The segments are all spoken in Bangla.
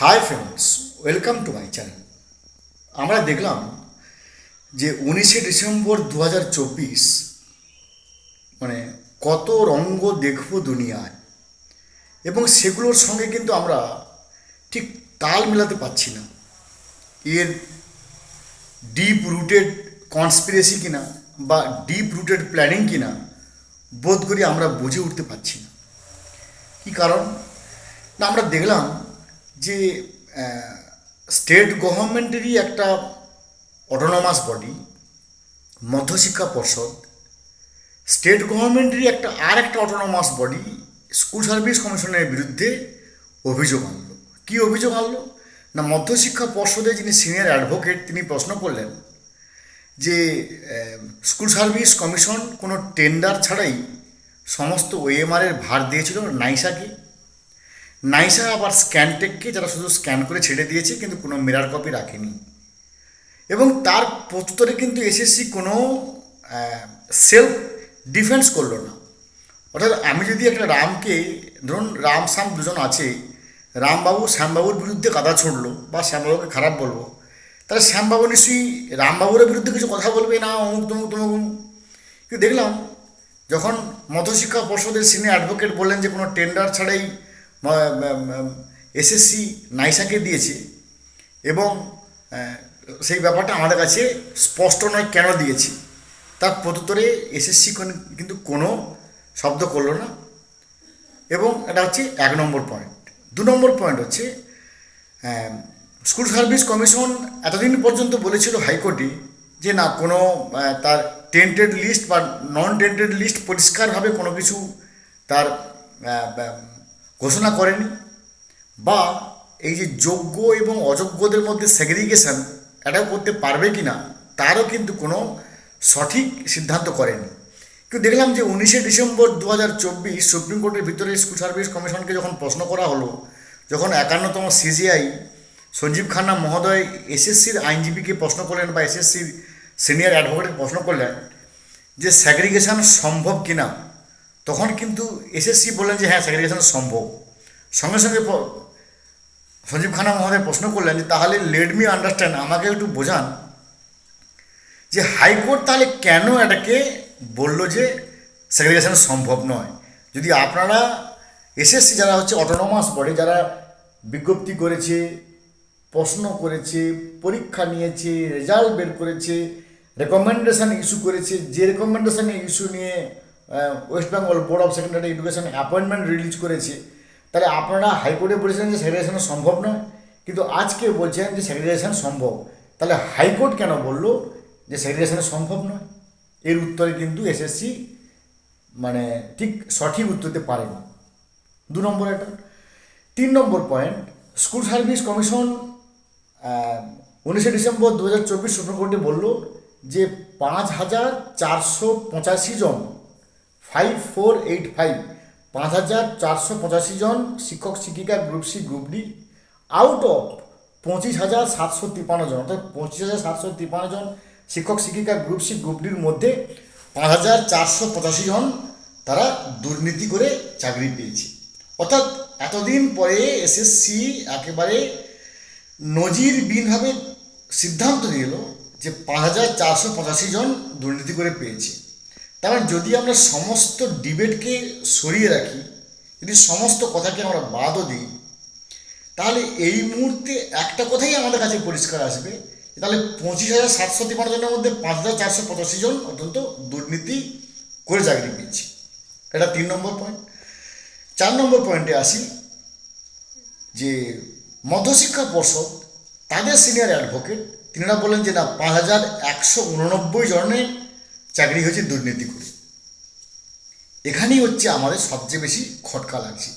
Hi friends welcome to my channel আমরা দেখলাম যে উনিশে ডিসেম্বর দু হাজার চব্বিশ মানে কত রঙ্গ দেখব দুনিয়ায়। এবং সেগুলোর সঙ্গে কিন্তু আমরা ঠিক তাল মেলাতে পারছি না। এর ডিপ রুটেড কনস্পিরেসি কিনা বা ডিপ রুটেড প্ল্যানিং কিনা, বোধ করি আমরা বুঝে উঠতে পারছি না। কী কারণ? না, আমরা দেখলাম যে স্টেট গভর্নমেন্টেরই একটা অটোনমাস বডি মধ্যশিক্ষা পর্ষদ স্টেট গভর্নমেন্টেরই একটা আর একটা অটোনমাস বডি স্কুল সার্ভিস কমিশনের বিরুদ্ধে অভিযোগ আনলো। কী অভিযোগ আনলো? না, মধ্যশিক্ষা পর্ষদে যিনি সিনিয়র অ্যাডভোকেট তিনি প্রশ্ন করলেন যে স্কুল সার্ভিস কমিশন কোনো টেন্ডার ছাড়াই সমস্ত ওএমআরের ভার দিয়েছিল নাইসাকে। নাইসা আবার স্ক্যানটেককে যারা শুধু স্ক্যান করে ছেড়ে দিয়েছে, কিন্তু কোনো মিরার কপি রাখেনি। এবং তার প্রত্যুত্তরে কিন্তু এসএসসি কোনো সেলফ ডিফেন্স করল না। অর্থাৎ আমি যদি একটা রামকে, ধরুন রাম শ্যাম দুজন আছে, রামবাবু শ্যামবাবুর বিরুদ্ধে কাদা ছুড়লো, বা শ্যামবাবুকে খারাপ বলব, তাহলে শ্যামবাবু নিশ্চয়ই রামবাবুর বিরুদ্ধে কিছু কথা বলবে না, অমুক তমুক তমুক কিন্তু দেখলাম, যখন মধ্যশিক্ষা পর্ষদের সিনিয়র অ্যাডভোকেট বললেন যে কোনো টেন্ডার ছাড়াই এসএসসি নাইসাকে দিয়েছে এবং সেই ব্যাপারটা আমাদের কাছে স্পষ্ট নয় কেন দিয়েছে। তার প্রত্যুত্তরে এসএসসি কিন্তু কোনো শব্দ করল না। এবং এটা হচ্ছে এক নম্বর পয়েন্ট দু নম্বর পয়েন্ট হচ্ছে স্কুল সার্ভিস কমিশন এতদিন পর্যন্ত বলেছিল হাইকোর্টে যে না, কোনো তার টেন্টেড লিস্ট বা নন টেন্টেড লিস্ট পরিষ্কারভাবে কোনো কিছু তার ঘোষণা করেনি বা এই যে যোগ্য এবং অযোগ্যদের মধ্যে সেগ্রিগেশন এটাও করতে পারবে কি না তারও কিন্তু কোনো সঠিক সিদ্ধান্ত করেনি কিন্তু দেখলাম যে উনিশে ডিসেম্বর দু হাজার চব্বিশ সুপ্রিম কোর্টের ভিতরে স্কুল সার্ভিস কমিশনকে যখন প্রশ্ন করা হলো, যখন একান্নতম সিজিআই সঞ্জীব খান্না মহোদয় এসএসসির আইনজীবীকে প্রশ্ন করলেন বা এসএসসির সিনিয়র অ্যাডভোকেটকে প্রশ্ন করলেন যে স্যাগ্রিগেশন সম্ভব কিনা তখন কিন্তু এসএসসি বললেন যে হ্যাঁ স্যাগ্রিগেশন সম্ভব। সঙ্গে সঙ্গে সঞ্জীব খানা মহোদয় প্রশ্ন করলেন যে, তাহলে লেট মি আন্ডারস্ট্যান্ড আমাকে একটু বোঝান যে, হাইকোর্ট তাহলে কেন এটাকে বলল যে সেগ্রিগেশন সম্ভব নয়? যদি আপনারা এসএসসি যারা হচ্ছে অটোনমাস বডি যারা বিজ্ঞপ্তি করেছে, প্রশ্ন করেছে, পরীক্ষা নিয়েছে রেজাল্ট বের করেছে রেকমেন্ডেশান ইস্যু করেছে, যে রেকমেন্ডেশন ইস্যু নিয়ে West Bengal board of secondary education appointment release করেছে। তাহলে আপনারা হাইকোর্টে বলেছেন যে সেগ্রিগেশন সম্ভব নয়, কিন্তু আজকে বলছেন যে সেগ্রিগেশন সম্ভব। তাহলে হাইকোর্ট কেন বলল যে সেগ্রিগেশন সম্ভব নয়? এর উত্তরে কিন্তু এসএসসি মানে ঠিক সঠিক উত্তর দিতে পারে না দু নম্বর এটা তিন নম্বর পয়েন্ট স্কুল সার্ভিস কমিশন উনিশে ডিসেম্বর দু হাজার চব্বিশ সুপ্রিম কোর্টে বলল যে পাঁচ হাজার চারশো পঁচাশি জন ফাইভ ফোর এইট ফাইভ পাঁচ হাজার চারশো পঁচাশি জন শিক্ষক, শিক্ষিকা group C group D out of পঁচিশ হাজার সাতশো তিপ্পান্ন জন, অর্থাৎ পঁচিশ হাজার সাতশো তিপ্পান্ন জন শিক্ষক, শিক্ষিকা গ্রুপ সি গ্রুপ ডির মধ্যে পাঁচ হাজার চারশো পঁচাশি জন তারা দুর্নীতি করে চাকরি পেয়েছে। অর্থাৎ এতদিন পরে এসএসসি একেবারে নজিরবিহীনভাবে সিদ্ধান্ত নিল যে পাঁচ হাজার চারশো পঁচাশি জন দুর্নীতি করে পেয়েছে। তার যদি আমরা সমস্ত ডিবেটকে সরিয়ে রাখি, যদি সমস্ত কথাকে আমরা বাদও দিই, তাহলে এই মুহূর্তে একটা কথাই আমাদের কাছে পরিষ্কার আসবে তাহলে পঁচিশ হাজার সাতশো তিপ্পান্ন জনের মধ্যে পাঁচ হাজার চারশো পঁচাশি জন অত্যন্ত দুর্নীতি করে চাকরি পেয়েছে। এটা তিন নম্বর পয়েন্ট চার নম্বর পয়েন্টে আসি, যে মধ্যশিক্ষা পর্ষদ, তাদের সিনিয়র অ্যাডভোকেট তিনারা বলেন যে না, পাঁচ হাজার একশো উননব্বই জনের চাকরি হয়েছে দুর্নীতি করে। এখানেই হচ্ছে আমাদের সবচেয়ে বেশি খটকা লাগছে।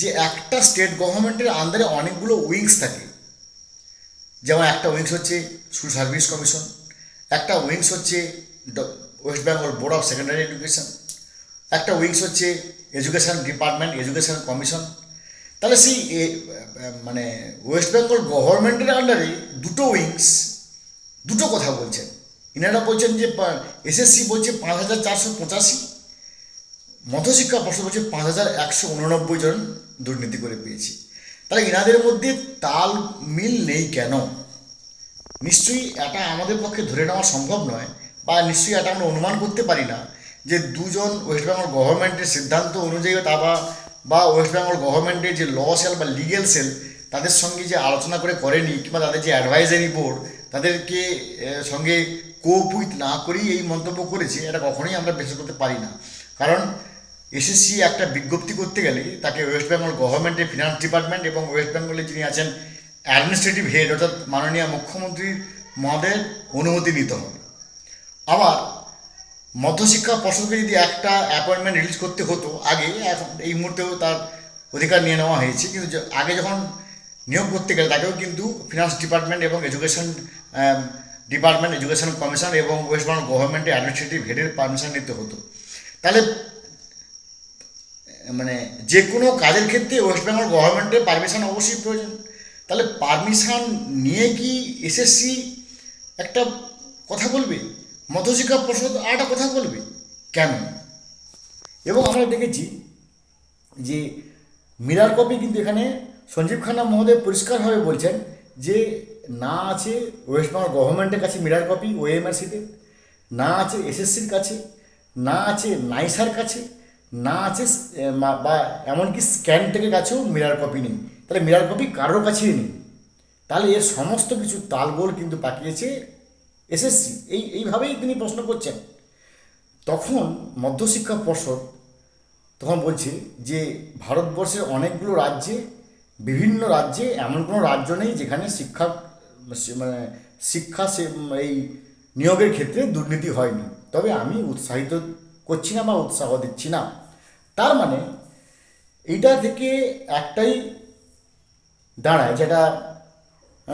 যে একটা স্টেট গভর্নমেন্টের আন্ডারে অনেকগুলো উইংস থাকে। যেমন একটা উইংস হচ্ছে স্কুল সার্ভিস কমিশন একটা উইংস হচ্ছে West Bengal board of secondary education একটা উইংস হচ্ছে এডুকেশন ডিপার্টমেন্ট এডুকেশন কমিশন তাহলে সেই মানে ওয়েস্ট বেঙ্গল গভর্নমেন্টের আন্ডারে দুটো উইংস দুটো কথা বলছেন। ইনারা বলছেন যে এসএসসি বলছে পাঁচ হাজার চারশো পঁচাশি। মধ্যশিক্ষা পর্ষদ বলছে পাঁচ হাজার একশো উননব্বই জন দুর্নীতি করে পেয়েছি। তাহলে এনাদের মধ্যে তাল মিল নেই কেন? নিশ্চয়ই এটা আমাদের পক্ষে ধরে নেওয়া সম্ভব নয়, বা নিশ্চয়ই এটা আমরা অনুমান করতে পারি না যে দুজন ওয়েস্ট বেঙ্গল গভর্নমেন্টের সিদ্ধান্ত অনুযায়ী তা বা বা ওয়েস্ট বেঙ্গল গভর্নমেন্টের যে ল সেল বা লিগেল সেল তাদের সঙ্গে যে আলোচনা করে করেনি, কিংবা তাদের যে অ্যাডভাইজারি বোর্ড তাদেরকে সঙ্গে কোপ উইথ না করেই এই মন্তব্য করেছে, এটা কখনোই আমরা বিশ্বাস করতে পারি না। কারণ এসএসসি একটা বিজ্ঞপ্তি করতে গেলে তাকে ওয়েস্ট বেঙ্গল গভর্নমেন্টের ফিনান্স ডিপার্টমেন্ট এবং ওয়েস্ট বেঙ্গলে যিনি আছেন অ্যাডমিনিস্ট্রেটিভ হেড অর্থাৎ মাননীয় মুখ্যমন্ত্রীর মহোদয়ের অনুমতি নিতে হবে। আবার মধ্যশিক্ষা পর্ষদকে যদি একটা অ্যাপয়েন্টমেন্ট রিলিজ করতে হতো, আগে এখন এই মুহূর্তেও তার অধিকার নিয়ে নেওয়া হয়েছে, কিন্তু আগে যখন নিয়োগ করতে গেলে তাকেও কিন্তু ফিনান্স ডিপার্টমেন্ট এবং এডুকেশন ডিপার্টমেন্ট এডুকেশন কমিশন এবং ওয়েস্ট বেঙ্গল গভর্নমেন্টের অ্যাডমিনিস্ট্রেটিভ হেডের পারমিশন নিতে হতো। তাহলে মানে যে কোনো কাজের ক্ষেত্রে ওয়েস্ট বেঙ্গল গভর্নমেন্টের পারমিশন অবশ্যই প্রয়োজন। তাহলে পারমিশন নিয়ে কি এসএসসি একটা কথা বলবে? মধ্যশিক্ষা পর্ষদ আর একটা কথা বলবে? কেন? এবং আমরা দেখেছি যে, মিরার কপি কিন্তু এখানে সঞ্জীব খান্না মহোদয় পরিষ্কারভাবে বলছেন যে না আছে ওয়েস্ট বেঙ্গল গভর্নমেন্টের কাছে মিরার কপি ওএমআরসিতে না আছে এসএসসির কাছে। না আছে নাইসার কাছে। না আছে বা, এমনকি স্ক্যান থেকে কাছেও মিরার কপি নেই। তাহলে মিরার কপি কারোর কাছেই নেই। তাহলে এর সমস্ত কিছু তালগোল কিন্তু পাকিয়েছে এসএসসি এই, এইভাবেই তিনি প্রশ্ন করছেন। তখন মধ্যশিক্ষা পর্ষদ তখন বলছে যে, ভারতবর্ষের অনেকগুলো রাজ্যে, বিভিন্ন রাজ্যে এমন কোনো রাজ্য নেই যেখানে শিক্ষা মানে শিক্ষা সে এই নিয়োগের ক্ষেত্রে দুর্নীতি হয়নি। তবে আমি উৎসাহিত করছি না বা উৎসাহ দিচ্ছি না। তার মানে এইটা থেকে একটাই দাঁড়ায় যেটা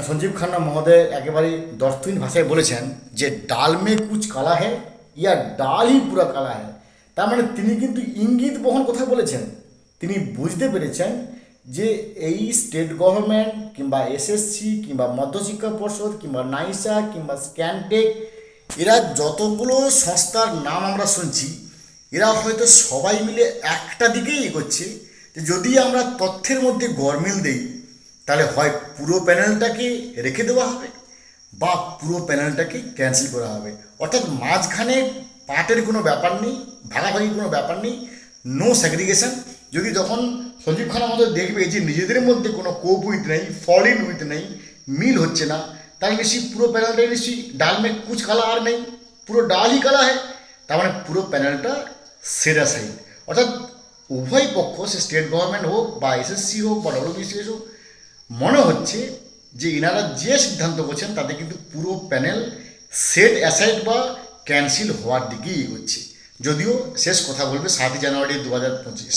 সঞ্জীব খান্না মহোদয় একেবারে দর্থহীন ভাষায় বলেছেন যে, ডাল মে কুচ কালা হ্যায় ইয়া ডালই হি পুরা কালা হ্যায়। তার মানে তিনি কিন্তু ইঙ্গিত বহন কথা বলেছেন। তিনি বুঝতে পেরেছেন যে এই স্টেট গভর্নমেন্ট কিংবা এসএসসি কিংবা মধ্যশিক্ষা পর্ষদ কিংবা নাইসা কিংবা স্ক্যানটেক এরা যতগুলো সংস্থার নাম আমরা শুনছি, এরা হয়তো সবাই মিলে একটা দিকেই এগোচ্ছে। যে যদি আমরা তথ্যের মধ্যে গরমিল দেই, তাহলে হয় পুরো প্যানেলটাকে রেখে দেওয়া হবে বা পুরো প্যানেলটাকে ক্যান্সেল করা হবে। অর্থাৎ মাঝখানে পার্টের কোনো ব্যাপার নেই ভাগাভাগির কোনো ব্যাপার নেই নো স্যাগ্রিগেশন যদি যখন সজীব খান আমাদের দেখবে যে নিজেদের মধ্যে কোনো কোপ উইথ নেই ফল ইন উইথ নেই, মিল হচ্ছে না, তাহলে নিশ্চয়ই পুরো প্যানেলটাই নিশ্চয়ই ডাল মে কুচ কালা আর নেই, পুরো ডালই কালা হয় তার মানে পুরো প্যানেলটা সেরা সাইড। অর্থাৎ উভয় পক্ষ, সে স্টেট গভর্নমেন্ট হোক বা এসএসসি হোক বা ডব্লিউবিসিএস হোক, মনে হচ্ছে যে এনারা যে সিদ্ধান্ত করছেন তাতে কিন্তু পুরো প্যানেল সেট অ্যাসাইড বা ক্যান্সেল হওয়ার দিকেই এগোচ্ছে। যদিও শেষ কথা বলবে সাতই জানুয়ারি দু হাজার পঁচিশ।